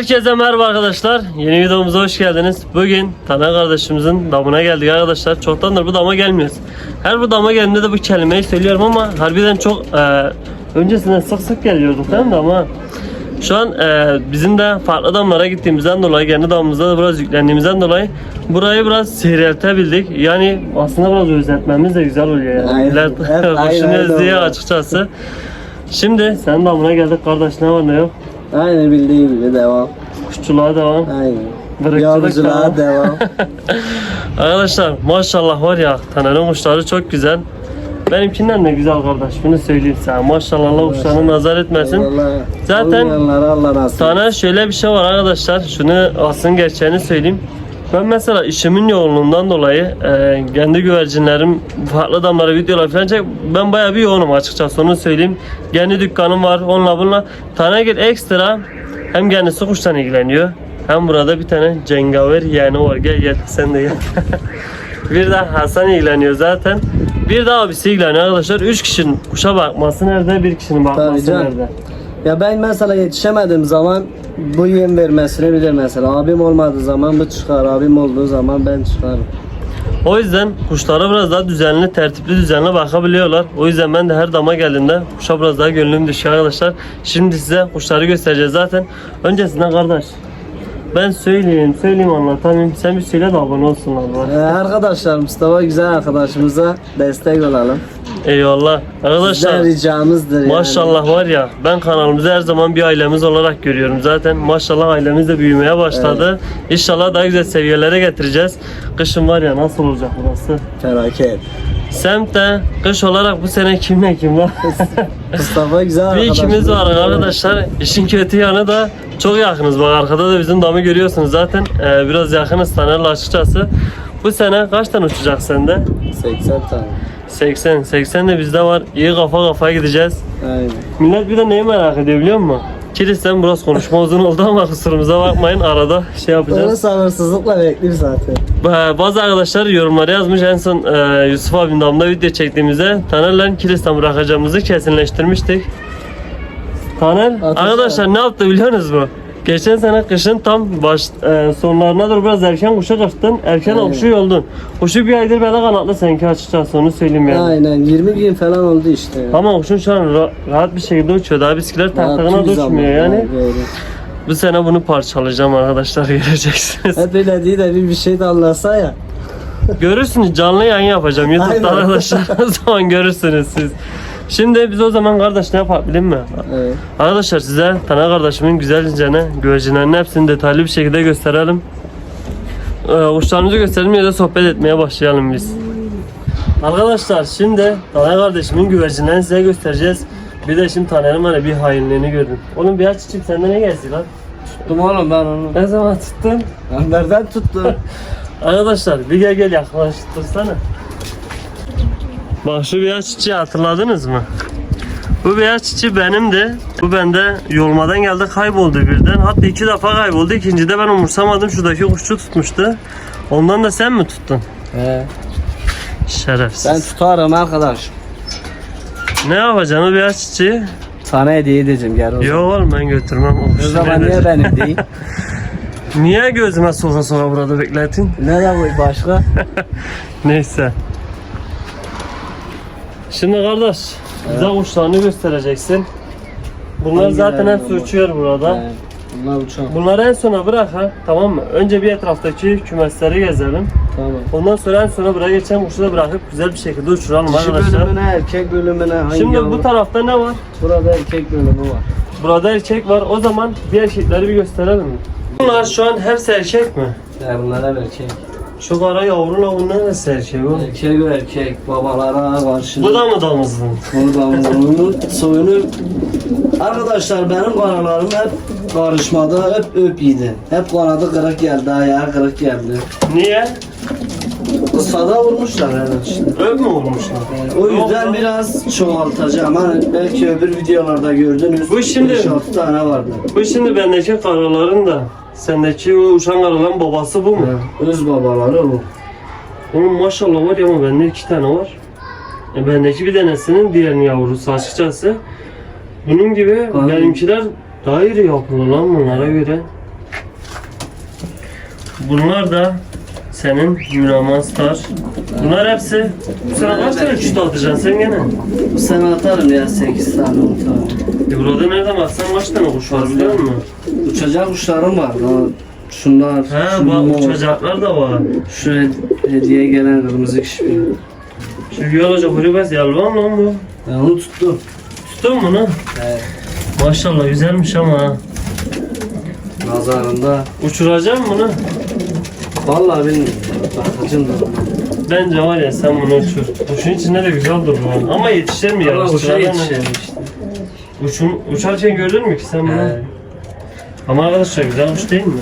Herkese merhaba arkadaşlar. Yeni videomuza hoş geldiniz. Bugün Taner kardeşimizin damına geldik arkadaşlar. Çoktandır bu dama gelmiyoruz. Her bu dama geldiğinde de bu kelimeyi söylüyorum ama harbiden çok e, öncesinden sık sık geliyorduk değil mi ama şu an e, bizim de farklı damlara gittiğimizden dolayı kendi damımızda da biraz yüklendiğimizden dolayı burayı biraz seyreltebildik. Yani aslında biraz özetmemiz de güzel oluyor yani. Aynen. Millet Evet, hoşunu özlüyor açıkçası. Şimdi senin damına geldik kardeş ne var ne yok. Aynı bildiğin gibi devam. Kuşçuluğa devam. Aynen. Yavruculuğa devam. Arkadaşlar maşallah var ya Taner'in kuşları çok güzel. Benimkinden de güzel kardeş bunu söyleyeyim sana. Maşallah Allah kuşlarını nazar etmesin. Eyvallah. Zaten Allah nasip. Taner şöyle bir şey var arkadaşlar. Şunu aslında gerçeğini söyleyeyim. Ben mesela işimin yoğunluğundan dolayı e, kendi güvercinlerim farklı damlara videolar falan çek. Ben bayağı bir yoğunum açıkçası onu söyleyeyim. Kendi dükkanım var onunla bununla. Taner gel ekstra hem kendisi kuştan ilgileniyor. Hem burada bir tane cengaver yeğeni var. Gel gel sen de gel. bir de Hasan ilgileniyor zaten. Bir de abisi ilgileniyor arkadaşlar. Üç kişinin kuşa bakması nerede? Bir kişinin bakması nerede? Ya ben mesela yetişemediğim zaman bu yem vermesini bilir mesela. Abim olmadığı zaman bu çıkar. Abim olduğu zaman ben çıkarım. O yüzden kuşlara biraz daha düzenli, tertipli, düzenli bakabiliyorlar. O yüzden ben de her dama geldiğimde kuşa biraz daha gönlüm düşüyor arkadaşlar. Şimdi size kuşları göstereceğiz zaten. Öncesinde kardeş ben söyleyeyim, söyleyeyim anlatayım. Sen bir söyle de abone olsunlar Ee, arkadaşlar Mustafa güzel arkadaşımıza destek olalım. Eyvallah. Arkadaşlar ricamızdır yani. maşallah var ya ben kanalımızı her zaman bir ailemiz olarak görüyorum. Zaten maşallah ailemiz de büyümeye başladı. İnşallah daha güzel seviyelere getireceğiz. Kışın var ya nasıl olacak burası? Felaket. Semtte kış olarak bu sene kimle kim var? Mustafa güzel Bir ikimiz var arkadaşlar. İşin kötü yanı da çok yakınız. Bak arkada da bizim damı görüyorsunuz zaten. Ee, biraz yakınız Taner'le açıkçası. Bu sene kaç tane uçacak sende? 80 tane. 80. 80 de bizde var. İyi kafa kafaya gideceğiz. Aynen. Millet bir de neyi merak ediyor biliyor musun? Kilisten biraz konuşma uzun oldu ama kusurumuza bakmayın. Arada şey Onu yapacağız. sabırsızlıkla bekliyor zaten. Bazı arkadaşlar yorumlara yazmış en son e, Yusuf abinin damda video çektiğimizde Taner'le Kilis'ten bırakacağımızı kesinleştirmiştik. Taner Ateş arkadaşlar ne yaptı biliyorsunuz mu? Geçen sene kışın tam baş e, sonlarına doğru biraz erken kuşa kaçtın. Erken Aynen. kuşu yoldun. Kuşu bir aydır böyle kanatlı seninki açıkçası onu söyleyeyim yani. Aynen 20 gün falan oldu işte. Ama kuşun şu an ra- rahat bir şekilde uçuyor. Daha bisiklet taktığına da uçmuyor yani. böyle. Bu sene bunu parçalayacağım arkadaşlar göreceksiniz. Hep öyle değil de bir, bir şey de anlasa ya. Görürsünüz canlı yayın yapacağım YouTube'da Aynen. arkadaşlar. o zaman görürsünüz siz. Şimdi biz o zaman kardeş ne yapalım biliyor musun? Evet. Arkadaşlar size Taner kardeşimin güzelce güvercinlerin hepsini detaylı bir şekilde gösterelim. Ee, kuşlarımızı gösterelim ya da sohbet etmeye başlayalım biz. Arkadaşlar şimdi Taner kardeşimin güvercinlerini size göstereceğiz. Bir de şimdi Taner'in hani bir hainliğini gördüm. Oğlum bir aç içip sende ne gelsin lan? Tuttum oğlum ben onu. Ne zaman tuttun? Ben nereden tuttum? Arkadaşlar bir gel gel yaklaştırsana. Bak şu beyaz çiçeği hatırladınız mı? Bu beyaz çiçeği benimdi. Bu bende yolmadan geldi kayboldu birden. Hatta iki defa kayboldu. İkincide ben umursamadım. Şuradaki kuşçu tutmuştu. Ondan da sen mi tuttun? He. Şerefsiz. Ben tutarım arkadaş. Ne yapacaksın o beyaz çiçeği? Sana hediye edeceğim gel o zaman. Yok oğlum ben götürmem. O O zaman niye benim değil? Niye gözüme soka soka burada bekletin? ne de bu başka? Neyse. Şimdi kardeş, bize kuşlarını göstereceksin. Bunlar Hangileri zaten hepsi ama? uçuyor burada. He. Bunlar uçan. Bunları en sona bırak ha, tamam mı? Önce bir etraftaki kümesleri gezelim. Tamam. Ondan sonra en sona buraya geçen kuşu da bırakıp güzel bir şekilde uçuralım Dişi arkadaşlar. bölümüne, erkek bölümüne hangi Şimdi yavru? bu tarafta ne var? Burada erkek bölümü var. Burada erkek var. O zaman bir erkekleri bir gösterelim mi? Bunlar şu an hepsi erkek mi? Ya bunlar hep erkek. Şu kara yavruyla bunlar neresi erkek o? Erkek ve erkek babalara karşı. Bu da mı damızlın? Bunu soyunu Arkadaşlar benim kanalarım hep karışmada hep öp yedi. Hep kanadı kırık geldi, ayağı kırık geldi. Niye? Kısada vurmuşlar herhalde işte. Öp mü olmuşlar? O yüzden biraz çoğaltacağım. Hani belki öbür videolarda gördünüz. Bu şimdi- 5-6 tane vardı. Bu şimdi bendeki karaların da Sendeki o uçan aralan babası bu mu? He, öz babaları o. Onun maşallah var ya ama bende iki tane var. E bendeki bir tanesinin diğerinin yavrusu açıkçası. Bunun gibi Aynen. benimkiler daha iri yapılı lan bunlara göre. Bunlar da senin Mülamanslar. Bunlar hepsi sen kaç tane çüt atacaksın sen gene? Bu sene atarım ya 8 tane 10 tane. E burada nereden baksan kaç tane kuş var biliyor musun? Uçacak kuşlarım var. Daha şunlar, He bak uçacaklar da var. şu hed- hediye gelen kırmızı kişi. Şu yolacak kulübes yalvan lan bu. Ben onu tuttum. Tuttun mu bunu? Evet. Maşallah güzelmiş ama ha. Nazarında. Uçuracağım bunu. Vallahi bilmiyorum. Bakacağım da. Bence var ya sen bunu uçur. Kuşun içinde de güzel durur. Ama yetişir mi ya? Ama yetişelim işte. Uçun, uçarken gördün mü ki sen bunu? Evet. Ama arkadaşlar güzel kuş değil mi?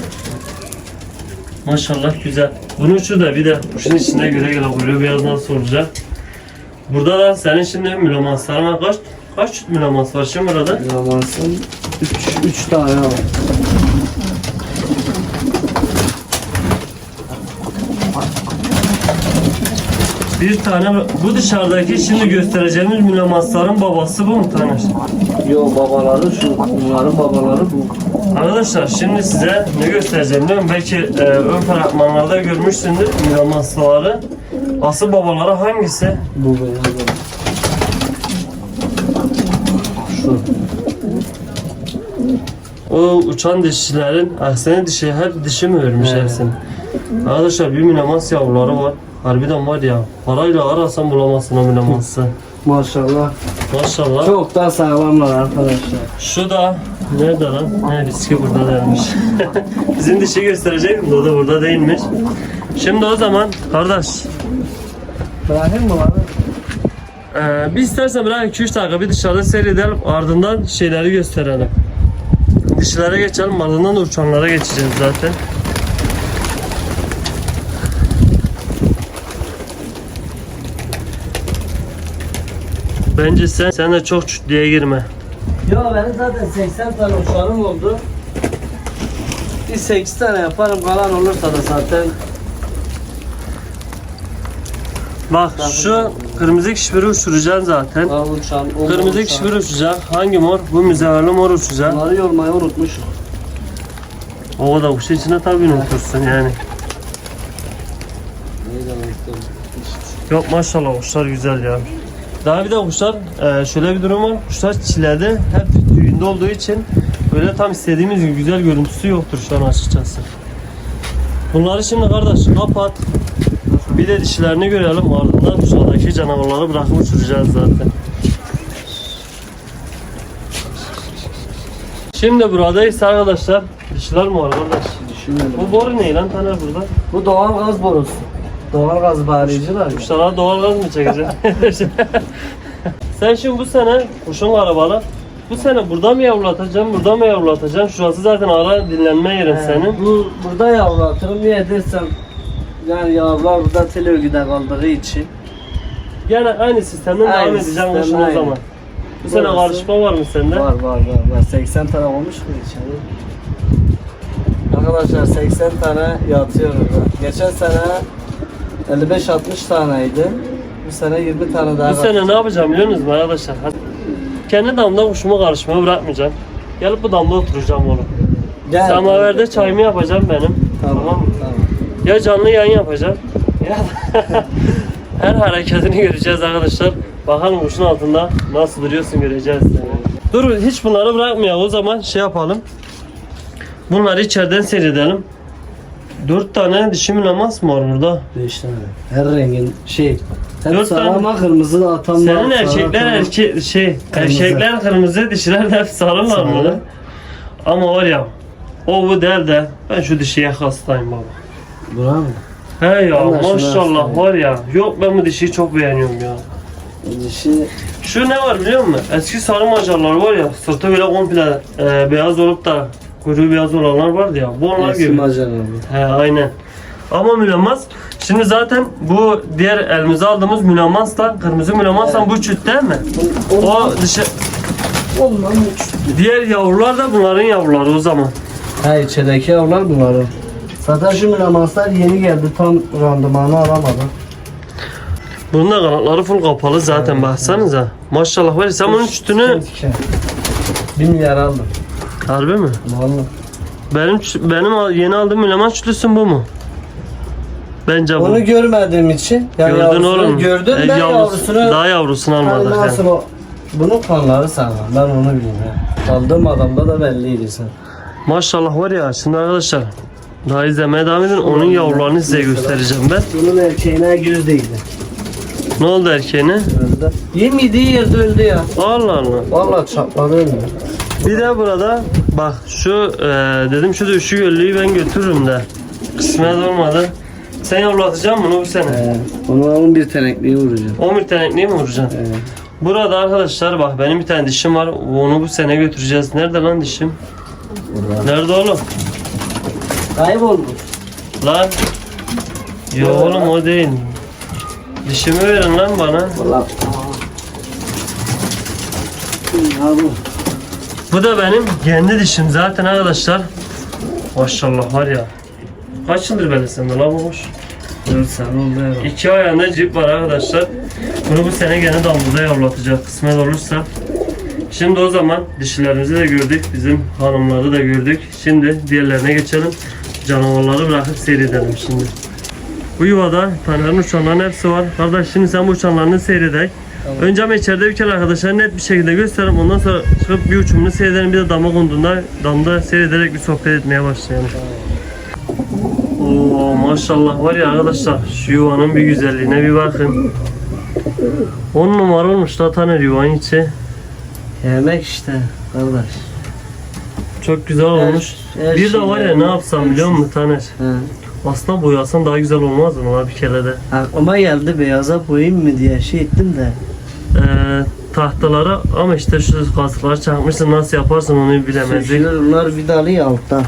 Maşallah güzel. Bunu uçur da bir de kuşun içinde göre göre kuyruğu biraz nasıl olacak. Burada da senin şimdi mülomansların var. Kaç, kaç mülomans var şimdi burada? Yamansın. 3 3 tane var. Bir tane bu dışarıdaki şimdi göstereceğimiz mülomansların babası bu mu Taner? Yo babaları şu. Bunların babaları bu. Arkadaşlar şimdi size ne göstereceğim değil mi? Belki e, ön fragmanlarda görmüşsündür mülomansları. Asıl babaları hangisi? Bu beyaz. Şu. O uçan dişilerin aksine dişi hep dişi mi vermiş Evet. hepsini? Arkadaşlar bir münamans yavruları var. Harbiden var ya. Parayla arasan bulamazsın o münamansı. Maşallah. Maşallah. Çok da sağlamlar arkadaşlar. Şu da nerede lan? Ne riski burada dermiş. Bizim dişi gösterecek o da burada değilmiş. Şimdi o zaman kardeş Bırakayım mı lan? Ee, bir istersen bırak 2-3 dakika bir dışarıda seyredelim ardından şeyleri gösterelim. Dişilere geçelim ardından da uçanlara geçeceğiz zaten. Bence sen sen de çok çütlüğe girme. Yo benim zaten 80 tane uçlarım oldu. Bir 8 tane yaparım kalan olursa da zaten Bak şu kırmızı kişbiri uçuracaksın zaten. o Kırmızı uçan. kişbiri uçacak. Hangi mor? Bu müzeverli mor uçacak. Bunları yormayı unutmuşum. O da kuşun içine tabii unutursun yani. Yok maşallah kuşlar güzel ya. Daha bir de kuşlar e, şöyle bir durum var. Kuşlar çilede hep tüyünde olduğu için böyle tam istediğimiz gibi güzel görüntüsü yoktur şu an açıkçası. Bunları şimdi kardeş kapat. Bir de dişlerini görelim ardından kuşlardaki canavarları bırakıp uçuracağız zaten. Şimdi buradayız arkadaşlar. Dişler mi var kardeş? Düşünmedim. Bu boru ne lan Taner burada? Bu doğal gaz borusu. Doğal gaz bağırıcılar. Kuşlara doğal gaz mı çekeceksin? Sen şimdi bu sene kuşun arabalı. Bu sene burada mı yavrulatacaksın, burada mı yavrulatacaksın? Şurası zaten ara dinlenme yerin senin. Bu burada yavrulatırım. Niye dersem yani yavrular burada tel örgüde kaldığı için. Yani aynı sistemden Aynı devam sistem, kuşun o zaman. Bu sene karışma var mı sende? Var var var. var. 80 tane olmuş mu içeri? Arkadaşlar 80 tane yatıyor orada. Geçen sene 55-60 taneydi. Bu sene 20 tane daha Bu sene ne yapacağım biliyor musunuz arkadaşlar? Kendi damda kuşumu karışmaya bırakmayacağım. Gelip bu damda oturacağım oğlum. Gel. Samaverde çayımı yapacağım benim. Tamam. Tamam tamam. Ya canlı yayın yapacağım. Ya her hareketini göreceğiz arkadaşlar. Bakalım kuşun altında nasıl duruyorsun göreceğiz. Dur hiç bunları bırakmayalım o zaman şey yapalım. Bunları içeriden seyredelim. Dört tane dişi mülemas mı var burada? 5 tane. Her rengin şey. Hep Dört sarı tane. ama kırmızı da atan var. Senin sarı erkekler atan var. erkek şey Kırmızı. erkekler kırmızı dişiler de hep sarılar Sarı. mı? Ama var ya o bu der de ben şu dişiye hastayım baba. Mı? He ya şuna maşallah hastayım. var ya. Yok ben bu dişiyi çok beğeniyorum ya. Dişi Şu ne var biliyor musun? Eski sarı macarlar var ya sırtı böyle komple e, beyaz olup da kuyruğu beyaz olanlar vardı ya. Bu onlar eski gibi. macera. He aynen. Ama mülemmas. Şimdi zaten bu diğer elimize aldığımız mülemansla kırmızı mülemansla bu çüt değil mi? O dışı, Ondan diğer yavrular da bunların yavruları o zaman. Ha içerideki yavrular bunları. Zaten şu mülamanslar yeni geldi tam randımanı alamadı. Bunun da kanatları full kapalı zaten baksanıza. Maşallah var ya sen bunun çütünü Bir milyar aldım. Harbi mi? Vallahi. Benim benim yeni aldığım müleman çütlüsün bu mu? Bence bu. Onu görmediğim için. Yani Gördün oğlum. Gördüm E, ben yavrusu- yavrusunu. Daha yavrusunu almadık nasıl yani. o? Bunun kanları sağlam. Ben onu bilmiyorum. Aldığım adamda da belliydi sen. Maşallah var ya şimdi arkadaşlar. Daha izlemeye devam edin. Onun yavrularını size göstereceğim ben. Bunun erkeğine göz değildi. Ne oldu erkeğine? Öldü. Yemediği yerde öldü ya. Allah Allah. Vallahi çatladı öldü. Bir de burada bak şu e, dedim şu döşü göllüğü ben götürürüm de. Kısmet olmadı. Sen yavrulatacak mısın bunu bu sene? Ee, onu onun bir tenekliği vuracağım. 11 tenekliği mi vuracaksın? Ee, Burada arkadaşlar bak benim bir tane dişim var. Onu bu sene götüreceğiz. Nerede lan dişim? burada. Nerede oğlum? Kaybolmuş. Lan. Yo oğlum o değil. Dişimi verin lan bana. Vallahi. Ha bu. Da benim kendi dişim zaten arkadaşlar. Maşallah var ya. Kaç yıldır böyle sende lan bu kuş? 4 sene oldu ya. İki ayağında cip var arkadaşlar. Bunu bu sene gene damızda yavrulatacak kısmet olursa. Şimdi o zaman dişilerimizi de gördük. Bizim hanımları da gördük. Şimdi diğerlerine geçelim. Canavarları bırakıp seyredelim şimdi. Bu yuvada Taner'in uçanların hepsi var. Kardeş şimdi sen bu uçanlarını seyredek. Önce ama içeride bir kere arkadaşlar net bir şekilde gösterelim. Ondan sonra çıkıp bir uçumunu seyredelim. Bir de dama konduğunda damda seyrederek bir sohbet etmeye başlayalım. Oo maşallah var ya arkadaşlar şu yuvanın bir güzelliğine bir bakın. 10 numara olmuş da Taner yuvanın içi. Yemek işte kardeş. Çok güzel olmuş. her bir de şey var ya ne yapsam biliyor musun Taner? He. Aslında boyasan daha güzel olmaz mı lan bir kere de? Aklıma geldi beyaza boyayım mı diye şey ettim de. Ee, tahtalara ama işte şu kasıkları çakmışsın nasıl yaparsın onu bilemezdik. Bunlar vidalı ya alttan.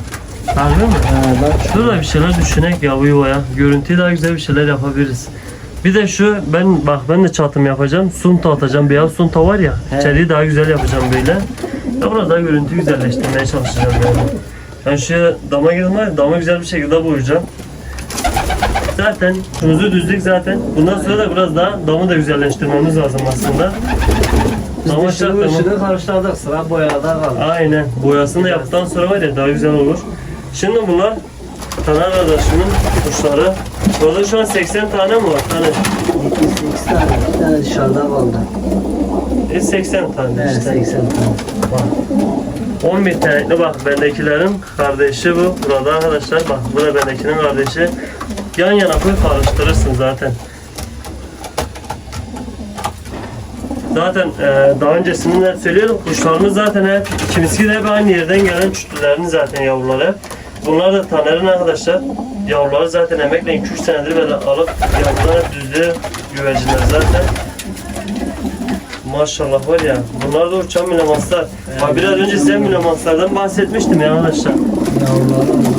Harbi mi? He bak. Şurada bir şeyler düşünek ya bu yuvaya. Görüntüyü daha güzel bir şeyler yapabiliriz. Bir de şu ben bak ben de çatım yapacağım. Sunta atacağım. Beyaz sunta var ya. He. İçeriği daha güzel yapacağım böyle. Ya burada görüntüyü güzelleştirmeye çalışacağım yani. Ben şu dama girdim dama güzel bir şekilde boyayacağım. Zaten kuzu düzlük zaten. Bundan sonra da biraz daha damı da güzelleştirmemiz lazım aslında. Biz Dama de şunu çaktım. ışını karşıladık sıra boyada kaldı. Aynen. Boyasını da yaptıktan sonra var ya daha güzel olur. Şimdi bunlar Taner arkadaşımın kuşları. Burada şu an 80 tane mi var? Tane. İkisi iki tane. Bir tane dışarıda kaldı. E 80 tane Evet işte. 80 tane. Bak. 11 tane bak bendekilerin kardeşi bu. Burada arkadaşlar bak bu da bendekinin kardeşi. Yan yana koy karıştırırsın zaten. Zaten e, daha öncesinde de söylüyordum kuşlarımız zaten hep ikimiz de hep aynı yerden gelen çütlülerin zaten yavruları. Bunlar da Taner'in arkadaşlar. Yavruları zaten emekle 2-3 senedir böyle alıp yavrular hep düzlüğü güvercinler zaten. Maşallah var ya. Bunlar da uçan milamaslar. Bak biraz önce size milamaslardan bahsetmiştim ya arkadaşlar.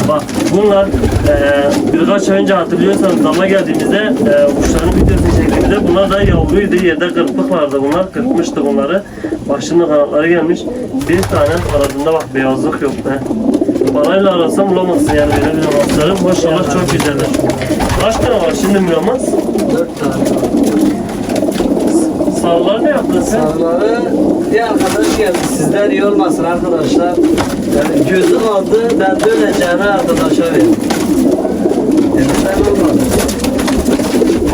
Bak bunlar eee birkaç ay önce hatırlıyorsanız dama geldiğimizde eee kuşların videosunu çektiğimizde bunlar da yavruydu. Yerde kırpık vardı bunlar. Kırpmıştı bunları. Şimdi kanatları gelmiş. Bir tane kanadında bak beyazlık yok be. Parayla arasam bulamazsın yani böyle milamasları. Maşallah çok güzeller. Kaç tane var şimdi milamas? 4 tane. Sağlar ne yaptın sen? Sarıları bir arkadaş geldi. Sizler iyi olmasın arkadaşlar. Yani gözü kaldı. Ben döneceğini arkadaşa verdim. Elimden olmadı.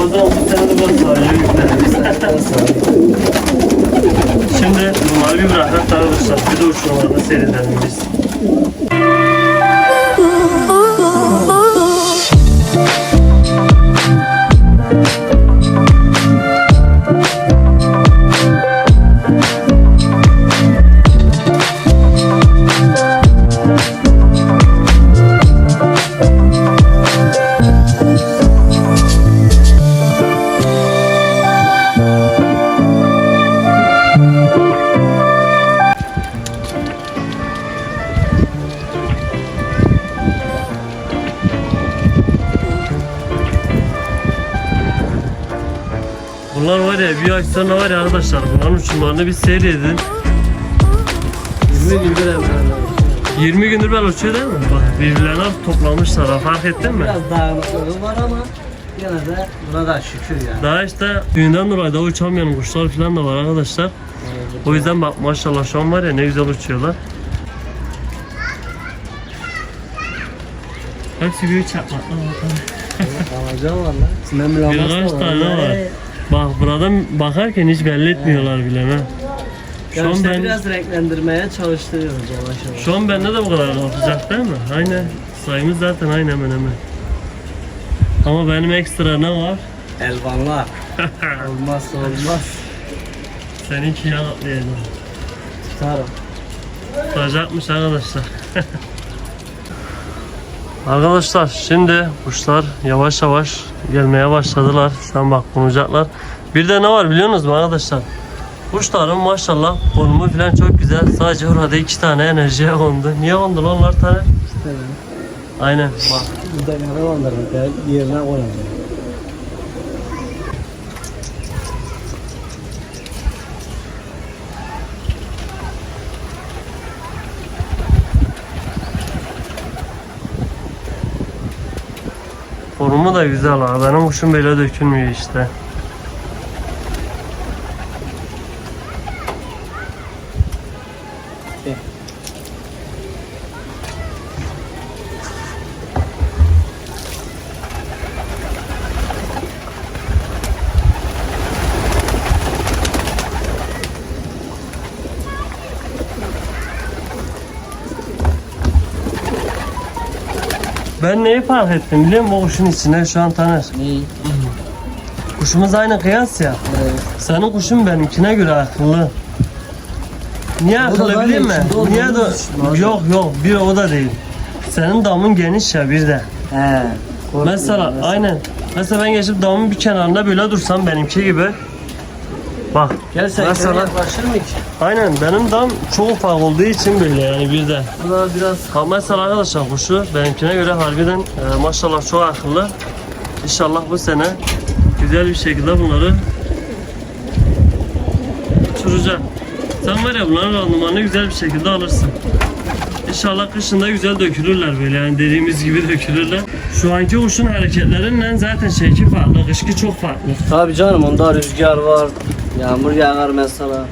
O zaman sene de ben sadece. Sen sağ Şimdi bunları bir bırakalım arkadaşlar. Bir de uçurmalarını seyredelim biz. Bir ay sonra var ya arkadaşlar bunların uçumlarını bir seyredin. 20 gündür evlendim. 20 gündür ben uçuyor değil mi? Bak birbirlerine toplamışlar fark ettin mi? Biraz dağınıklığı var ama yine de buna da şükür yani. Daha işte düğünden dolayı da uçamayan kuşlar falan da var arkadaşlar. O yüzden bak maşallah şu an var ya ne güzel uçuyorlar. Hepsi büyük çakmaklar bakalım. Alacağım valla. Birkaç tane var. Bak buradan bakarken hiç belli etmiyorlar bile ha. Şu an ben biraz renklendirmeye çalıştırıyoruz yavaş yavaş. şu an bende de bu kadar kalkacak değil mi? Aynen. Sayımız zaten aynı hemen hemen. Ama benim ekstra ne var? Elvanlar. Olmazsa olmaz. Seninki yanıtlayacağım. Tutarım. Tutacakmış arkadaşlar. arkadaşlar şimdi kuşlar yavaş yavaş gelmeye başladılar. Şu an bak konacaklar. Bir de ne var biliyor musunuz arkadaşlar? Kuşların maşallah konumu falan çok güzel. Sadece orada iki tane enerjiye kondu. Niye kondu lan onlar tane? İşte Aynen bak. burada karavanların yerine koyalım. Konumu da güzel ha. Benim böyle dökülmüyor işte. Ben neyi fark ettim biliyor musun o kuşun içine şu an tanır. Neyi? Kuşumuz aynı kıyas ya. Evet. Senin kuşun benimkine göre akıllı. Niye akıllı biliyor musun? Niye de yok yok bir o da değil. Senin damın geniş ya bir de. He. Mesela aynen. Mesela ben geçip damın bir kenarında böyle dursam benimki gibi. Bak Gel sen Mesela- Mesela... yaklaşır mı ki? Aynen benim dam çok ufak olduğu için böyle yani bir de. Bu da biraz mesela arkadaşlar kuşu benimkine göre harbiden e, maşallah çok akıllı. İnşallah bu sene güzel bir şekilde bunları uçuracağım. Sen var ya bunların randımanını güzel bir şekilde alırsın. İnşallah kışında güzel dökülürler böyle yani dediğimiz gibi dökülürler. Şu anki kuşun hareketlerinden zaten şeyki farklı, kışki çok farklı. Tabii canım onda rüzgar var, yağmur yağar mesela.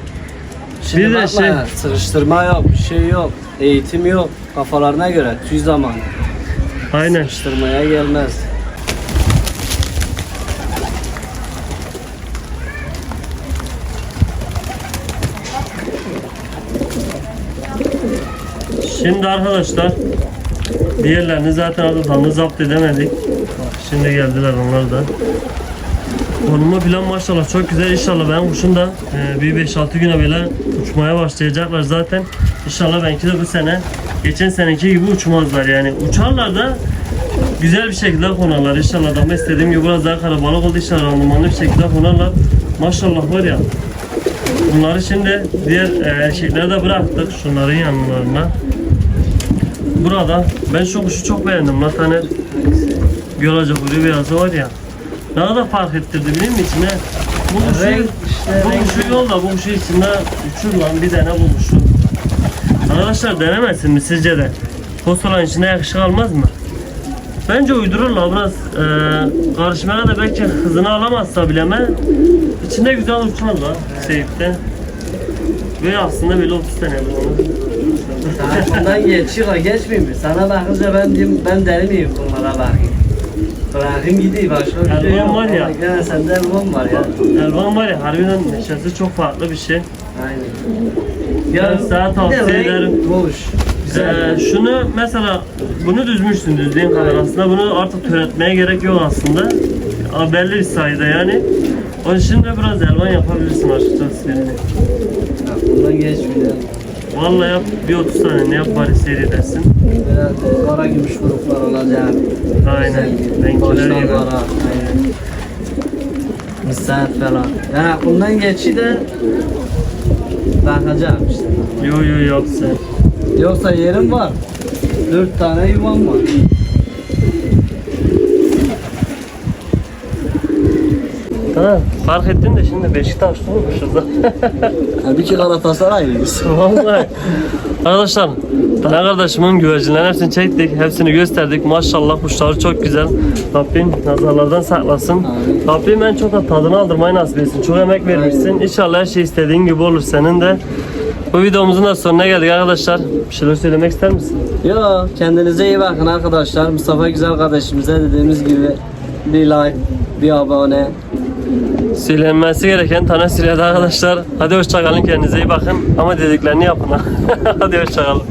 Şimdi Bir de bakma şey- ya, sıkıştırma yok, bir şey yok, eğitim yok. Kafalarına göre tüy zamanı. Aynen. Sıkıştırmaya gelmez. Şimdi arkadaşlar diğerlerini zaten adını zapt edemedik. Şimdi geldiler onlar da. Konumu falan maşallah çok güzel. İnşallah ben kuşum da e, bir 5-6 güne böyle uçmaya başlayacaklar zaten. İnşallah belki de bu sene geçen seneki gibi uçmazlar yani. Uçarlar da güzel bir şekilde konarlar. İnşallah da istediğim gibi biraz daha kalabalık oldu. İnşallah randımanlı bir şekilde konarlar. Maşallah var ya. Bunları şimdi diğer e, erkeklere de bıraktık şunların yanlarına. Burada ben şu kuşu çok beğendim. lan tane Gölacı kuru beyazı var ya. Daha da fark ettirdi biliyor musun içine? Bu kuşu, Renk işte, bu renk. kuşu yol da bu kuşu içinde uçur lan bir tane bu kuşu. Arkadaşlar denemezsin mi sizce de? Postoların içine yakışık almaz mı? Bence uydururlar biraz e, karışmaya da belki hızını alamazsa bileme içinde güzel uçarlar Seyit'te. Ve aslında böyle 30 tane Ondan geçiyor, geçmeyeyim mi? Sana bakınca ben diyeyim, ben deli miyim bunlara bakayım. Bırakayım gideyim, başka bir şey Elvan yok. var ya. Gene sende elvan var ya. Elvan var ya harbiden neşesi çok farklı bir şey. Aynen. Ben sana tavsiye ederim. Boş. Ee, şunu mesela bunu düzmüşsün düzlüğün kadar aslında bunu artık töretmeye gerek yok aslında. Ama belli bir sayıda yani. Onun için de biraz elvan yapabilirsin açıkçası yani. Bundan geçmiyor. Vallahi yap bir 30 tane ne yap bari seri dersin. Biraz kara gümüş gruplar olacak. Aynen. Güzel. Renkler gibi. kara. Aynen. Misal falan. Yani aklımdan geçi de bakacağım işte. Yo yo yap sen. Yoksa yerim var. Dört tane yuvam var. Ha, fark ettin de şimdi Beşiktaşlı olmuşuz da. Halbuki Galatasaraylıyız. Vallahi. Arkadaşlar, Tane kardeşimin güvercinlerin hepsini çektik, hepsini gösterdik. Maşallah kuşları çok güzel. Rabbim nazarlardan saklasın. Amin. Rabbim en çok da tadını aldırmayı nasip etsin. Çok emek vermişsin. İnşallah her şey istediğin gibi olur senin de. Bu videomuzun da sonuna geldik arkadaşlar. Bir şeyler söylemek ister misin? Yo kendinize iyi bakın arkadaşlar. Mustafa güzel kardeşimize dediğimiz gibi bir like, bir abone. Silinmesi gereken tane siledi arkadaşlar. Hadi hoşçakalın kendinize iyi bakın. Ama dediklerini yapın ha. Hadi hoşçakalın.